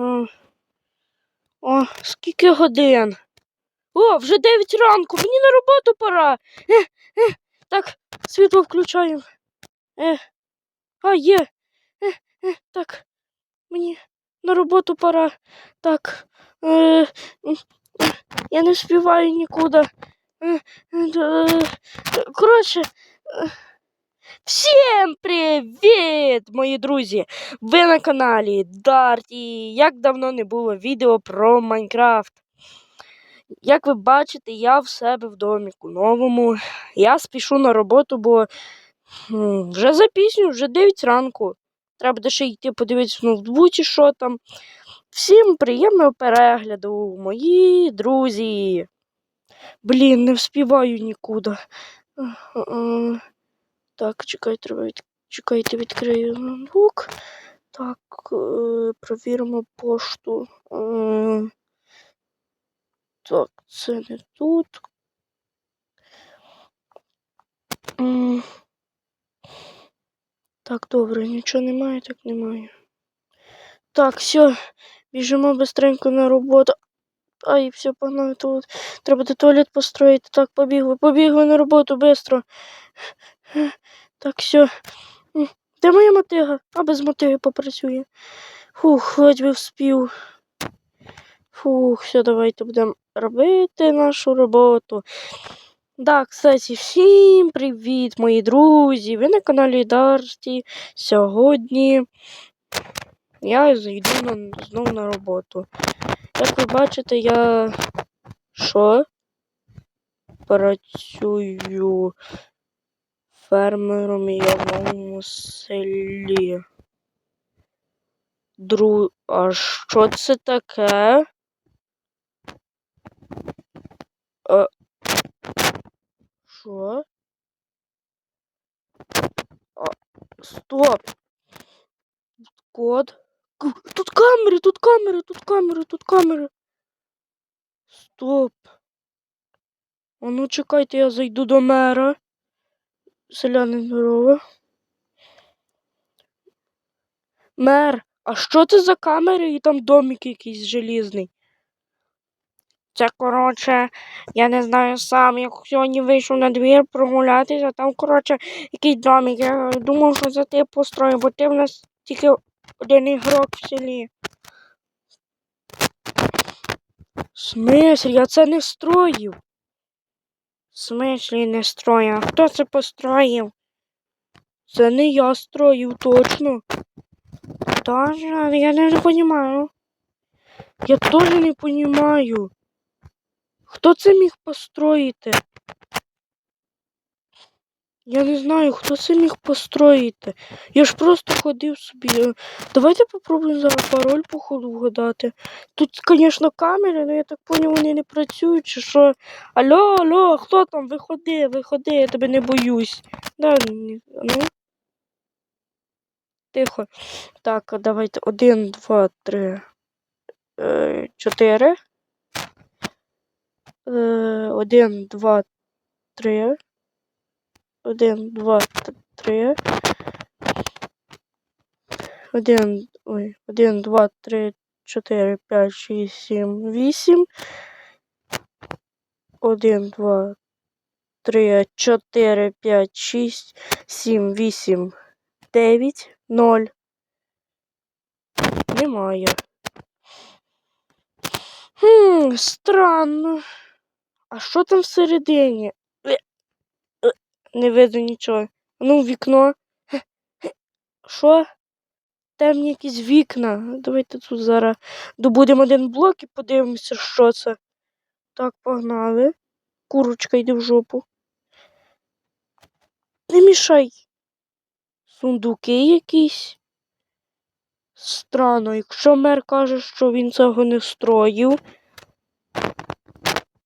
Що? О, скільки годин? О, вже 9 ранку, мені на роботу пора. Е, е, так, світло включаємо. Е, а, є. Е, е, так, мені на роботу пора. Так. Е, я не співаю нікуди. Е, е, е, коротше. Всім привіт, мої друзі! Ви на каналі Дарті. Як давно не було відео про Майнкрафт. Як ви бачите, я в себе в доміку новому. Я спішу на роботу, бо вже запісню, вже 9 ранку. Треба буде ще йти подивитися в ноутбуці, що там. Всім приємного перегляду, мої друзі. Блін, не вспіваю нікуди. Так, чекай, треба від... чекайте, відкрию ноутбук. Так, е, провіримо пошту. Е, так, це не тут. Так, добре, нічого немає, так немає. Так, все, біжимо быстренько на роботу. Ай, все, погнали тут. Треба туалет построїти. Так, побігли, побігли на роботу быстро. Так, все. Де моя мотига? А без мотиги попрацює. Фух, хоч би вспів. Фух, все, давайте будемо робити нашу роботу. Да, кстати, всім привіт, мої друзі! Ви на каналі Дарті. Сьогодні я зайду на, знову на роботу. Як ви бачите, я що? Працюю фермером я в новому селі. Дру... А що це таке? А... Що? А... Стоп! Код. Тут камери, тут камери, тут камери, тут камери. Стоп. А ну чекайте, я зайду до мера. Селяни здорово. Мер, а що це за камери і там домик якийсь желізний? Це, коротше, я не знаю сам, як сьогодні вийшов на двір прогулятися, там, коротше, якийсь домик. Я думав, що це ти построїв, бо ти в нас тільки один ігрок в селі. В смислі, я це не строїв. Смислі не строю. А хто це построїв? Це не я строїв, точно. Даже я не розумію. Я теж не розумію. Хто це міг построїти? Я не знаю, хто це міг построїти. Я ж просто ходив собі. Е, Давайте попробуємо зараз пароль, походу, вгадати. Тут, звісно, камери, але я так поняв, вони не працюють, чи що. Алло, алло, хто там? Виходи, виходи, я тебе не боюсь. Да, ну. Тихо. Так, давайте один, два, три, е, чотири. Е, один, два, три. Один, два, три. Один, ой, один, два, три, чотири, п'ять, шість, сім, вісім. Один, два, три, чотири, п'ять, шість, сім, вісім, дев'ять, ноль. Немає. Хм, странно. А що там всередині? Не видно нічого. Ну, вікно. Що? Темні якісь вікна. Давайте тут зараз добудемо один блок і подивимося, що це. Так, погнали. Курочка йде в жопу. Не мішай. Сундуки якісь. Странно, якщо мер каже, що він цього не строїв.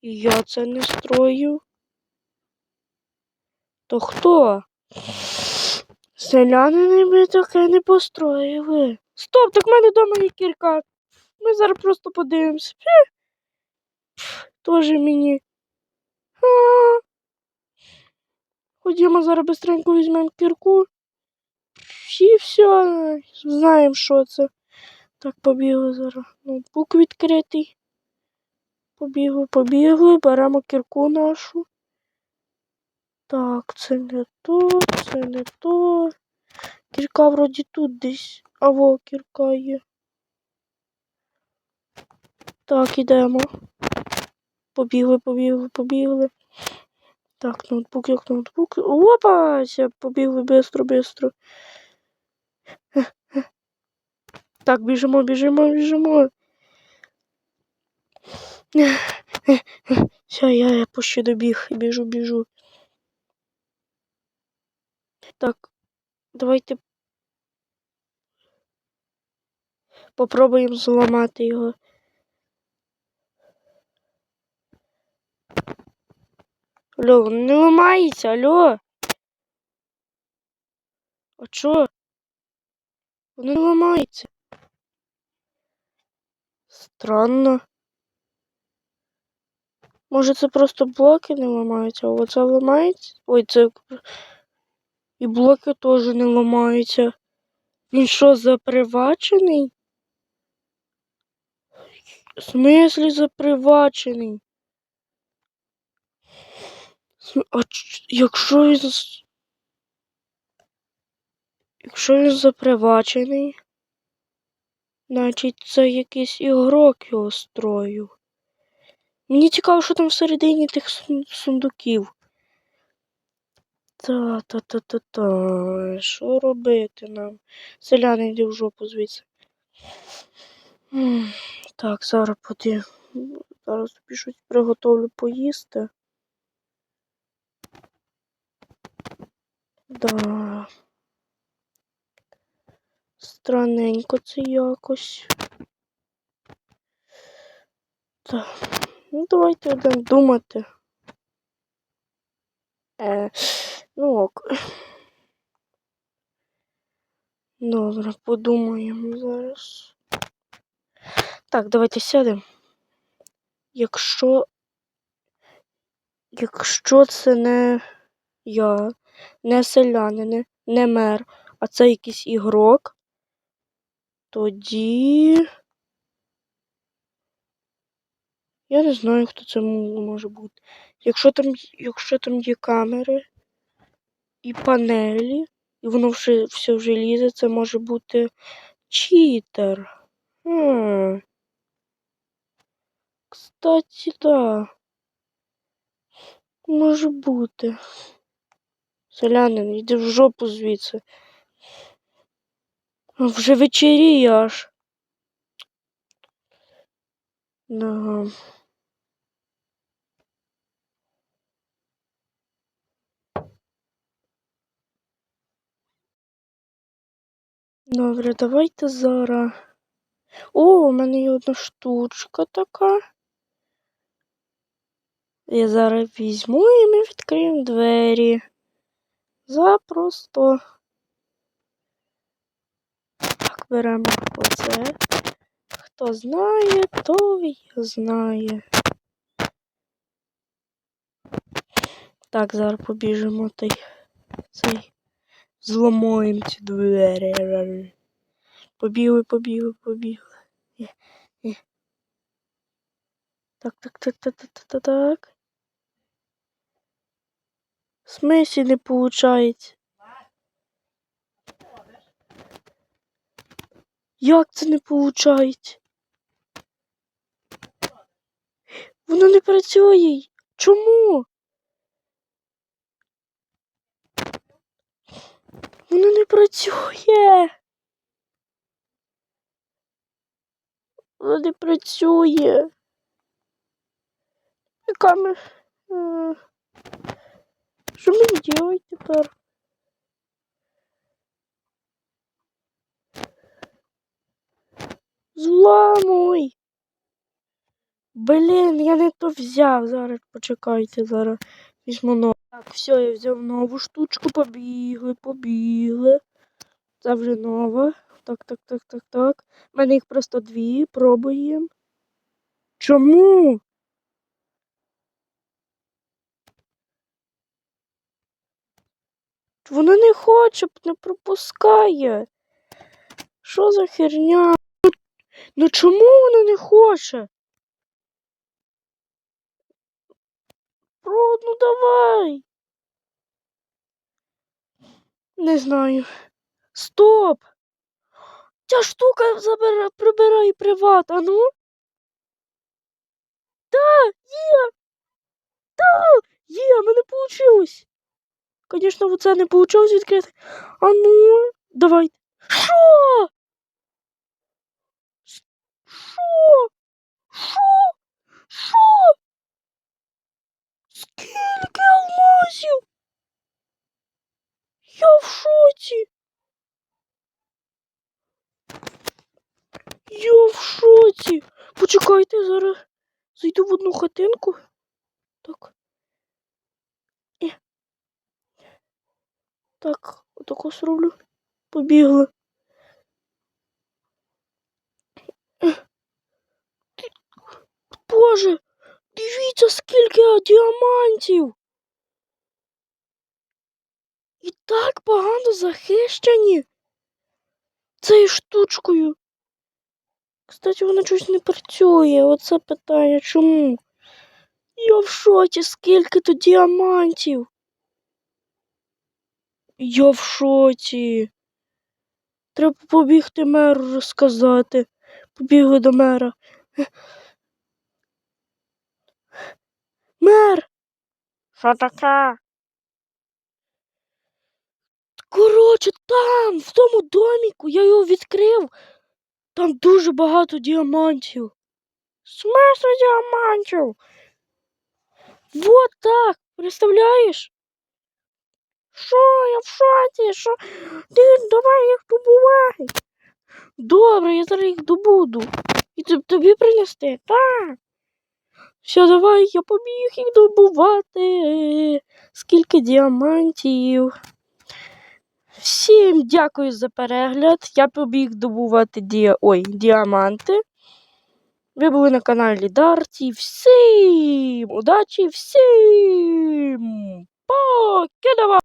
Я це не строїв. То хто? Селяни би таке не построїли. Стоп, так в мене вдома є кірка. Ми зараз просто. Пф, Тоже мені. А. Ходімо зараз быстренько візьмемо кірку. І все, знаємо, що це. Так, побігли зараз. Ноутбук відкритий. Побігли, побігли, беремо кірку нашу. Так, це не то, це не то. Кірка вроді тут десь. А во кірка є. Так, ідемо. Побігли, побігли, побігли. Так, ноутбук, як ноутбук. Опа! Ся, побігли бистро, бистро. Так, біжимо, біжимо, біжимо. Все, я, я почти добіг. Біжу, біжу. Так, давайте попробуємо зламати його. Алло, не ламається, алло. А чо? Воно не ламається. Странно. Може це просто блоки не ламаються, а оце ламається? Ой, це. І блоки теж не ламаються. Він що, запривачений? В смислі запривачений? А якщо він. Якщо він запривачений, значить це якийсь ігрок його строїв. Мені цікаво, що там всередині тих сундуків. Та, та, та, та, та. Що робити нам? Селяни, йди в жопу звідси. Так, зараз поди. Зараз тобі щось приготовлю поїсти. Да. Странненько це якось. Так. Ну, давайте будемо думати. Е, ну ок. Добре, подумаємо зараз. Так, давайте сядемо. Якщо. Якщо це не я, не селянин, не мер, а це якийсь ігрок, тоді. Я не знаю, хто це може бути. Якщо там, якщо там є камери і панелі, і воно все, все вже лізе, це може бути читер. Хм. Кстати, да. Може бути. Селянин, йди в жопу звідси. Вже вечеріє аж. Да. Добре, давайте зараз. О, у мене є одна штучка така. Я зараз візьму і ми відкриємо двері. Запросто. Так, беремо оце. Хто знає, той знає. Так, зараз побіжимо та цей. Зламаємо ці двері. Побігли, побігли, побігли. Е, е. Так, так, так, так, так, так, так. В смислі не виходить? Як це не виходить? Воно не працює. Чому? Воно не працює. Воно не працює. Яка ми... Е, Що мені робити тепер? Зламуй! Блін, я не то взяв. Зараз почекайте, зараз візьму нову. Так, все, я взяв нову штучку, побігли, побігли. Це вже нова. Так, так, так, так, так. У мене їх просто дві, пробуємо. Чому? Вона не хоче, не пропускає. Що за херня? Ну чому вона не хоче? Ну давай. Не знаю. Стоп! Ця штука забира, прибирає приват, а ну? Да, є! Да, є, в мене вийшло. Звісно, оце не вийшло відкрити. А ну, давай. Що? Що? Що? Скільки алмазів? Я в шоці. Я в шоці. Почекайте, зараз зайду в одну хатинку. Так. І. Так, отако зроблю. Побігли. Е. Боже, дивіться, скільки діамантів. І так погано захищені цією штучкою. Кстати, вона щось не працює. Оце питання, чому? Я в шоці, скільки тут діамантів. Я в шоці. Треба побігти меру розказати. Побігли до мера. Мер! Що таке? Коротше, там, в тому доміку, я його відкрив. Там дуже багато діамантів. Смисл діамантів? Вот так, представляєш? Що, я в шоці? Що? Ти давай їх добувай. Добре, я зараз їх добуду. І тобі, принести, так. Все, давай, я побіг їх добувати. Скільки діамантів. Всім дякую за перегляд. Я побіг добувати ді... Ой, діаманти. Ви були на каналі Дарті. Всім удачі, всім! Покидава!